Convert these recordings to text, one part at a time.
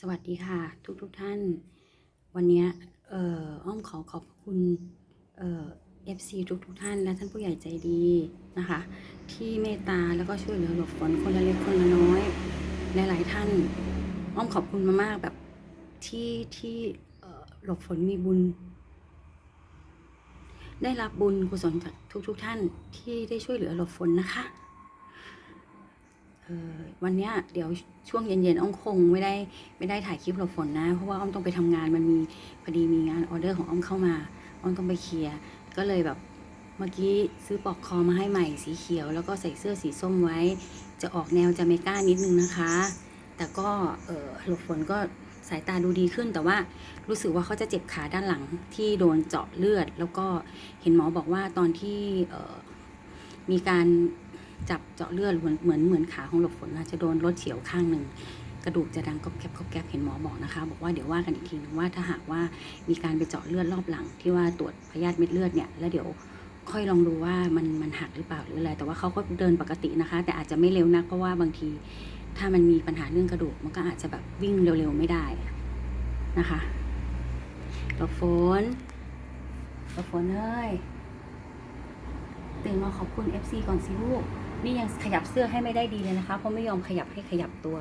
สวัสดีค่ะ ทุกทุกท่าน วันนี้เอ่ออ้อมขอขอบคุณเอ่อฟซีทุกทุกท่าน และท่านผู้ใหญ่ใจดีนะคะ ที่เมตตาแล้วก็ช่วยเหลือหลบฝนคนละเล็กคนละน้อยหลายๆท่าน อ้อมขอบคุณมากๆแบบที่ที่หลบฝนมีบุญ ได้รับบุญกุศลจากทุกๆท่านที่ได้ช่วยเหลือหลบฝนนะคะ วันเนี้ยเดี๋ยวช่วงเย็นๆอ้อมคงไม่ได้ไม่ได้ถ่ายคลิปหลบฝนนะ เพราะว่าอ้อมต้องไปทำงานมันมีพอดีมีงานออเดอร์ของอ้อมเข้ามาอ้อมต้องไปเคลียร์ก็เลยแบบเมื่อกี้ซื้อปลอกคอมาให้ใหม่สีเขียว แล้วก็ใส่เสื้อสีส้มไว้ จะออกแนวจะเมก้านิดนึงนะคะ แต่ก็เออหลบฝนก็สายตาดูดีขึ้น แต่ว่ารู้สึกว่าเขาจะเจ็บขาด้านหลังที่โดนเจาะเลือด แล้วก็เห็นหมอบอกว่าตอนที่มีการ จับเจาะเลือดเหมือนเหมือนเหมือนขาของหลบฝนนะจะโดนรถเฉียวข้างหนึ่งกระดูกจะดังกรอบแกบกรอบแกบเห็นหมอบอกนะคะ บอกว่าเดี๋ยวว่ากันอีกทีนึงว่าถ้าหากว่ามีการไปเจาะเลือดรอบหลัง ที่ว่าตรวจพยาธิเม็ดเลือดเนี่ยแล้วเดี๋ยวค่อยลองดูว่ามันมันหักหรือเปล่าหรืออะไร แต่ว่าเขาก็เดินปกตินะคะ แต่อาจจะไม่เร็วนักเพราะว่าบางที ถ้ามันมีปัญหาเรื่องกระดูก มันก็อาจจะแบบวิ่งเร็วๆไม่ได้นะคะหลบฝนหลบฝนเอ้ยตื่นมาขอบคุณ FC ก่อนสิลูก นี่ยังขยับเสื้อให้ไม่ได้ดีเลยนะคะ เพราะไม่ยอมขยับให้ขยับตัว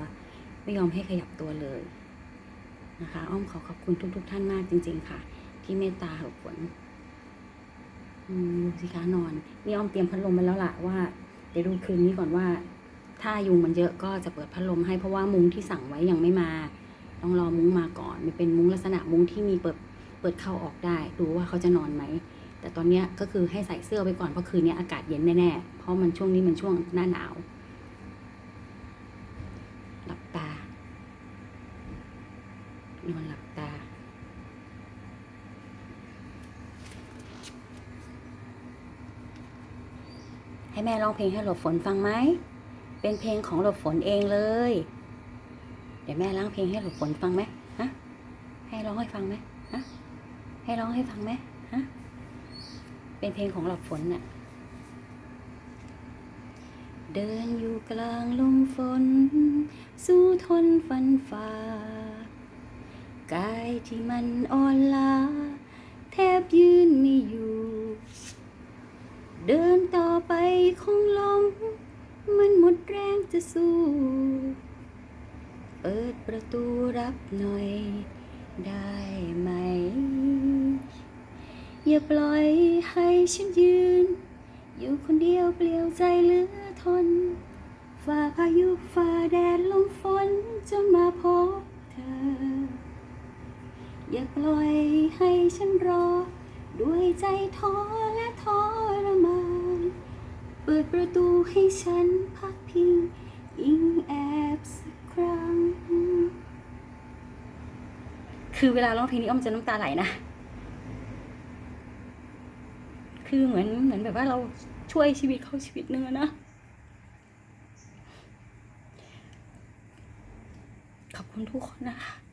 ไม่ยอมให้ขยับตัวเลยนะคะ อ้อมขอขอบคุณทุก ๆท่านมากจริง ๆ ค่ะ ที่เมตตาเหตุผลอืมดูสิคะนอน นี่อ้อมเตรียมพัดลมไปแล้วล่ะว่าเดี๋ยวดูคืนนี้ก่อนว่า ถ้ายุงมันเยอะก็จะเปิดพัดลมให้เพราะว่ามุ้งที่สั่งไว้ยังไม่มา ต้องรอมุ้งมาก่อน มันเป็นมุ้งลักษณะมุ้งที่มีเปิดเปิดเข้าออกได้ ดูว่าเขาจะนอนไหม แต่ตอนนี้ก็คือให้ใส่เสื้อไปก่อนเพราะคืนนี้อากาศเย็นแน่ๆ เพราะมันช่วงนี้มันช่วงหน้าหนาว หลับตา นอนหลับตา ให้แม่ร้องเพลงให้หลบฝนฟังไหม เป็นเพลงของหลบฝนเองเลย เดี๋ยวแม่ร้องเพลงให้หลบฝนฟังไหมฮะ ให้ร้องให้ฟังไหมฮะ ให้ร้องให้ฟังไหมฮะ เป็นเพลงของหลบฝนน่ะ เดินอยู่กลางลมฝน สู้ทนฟันฝ่ากายที่มันอ่อนล้า แทบยืนไม่อยู่ เดินต่อไปคงล้มมันหมดแรงจะสู้ เปิดประตูรับหน่อยได้ไหม อย่าปล่อยให้ฉันยืน อยู่คนเดียวเปลี่ยวใจเหลือทน ฝ่าพายุฝ่าแดดลมฝนจนมาพบเธอ อย่าปล่อยให้ฉันรอ ด้วยใจท้อและทรมาน เปิดประตูให้ฉันพักพิงอิงแอบสักครั้ง คือเวลาร้องเพลงนี้อ้อมจะน้ำตาไหลนะ คือเหมือนเหมือนแบบว่าเราช่วยชีวิตเขาชีวิตนึงอนะขอบคุณทุกคนนะคะ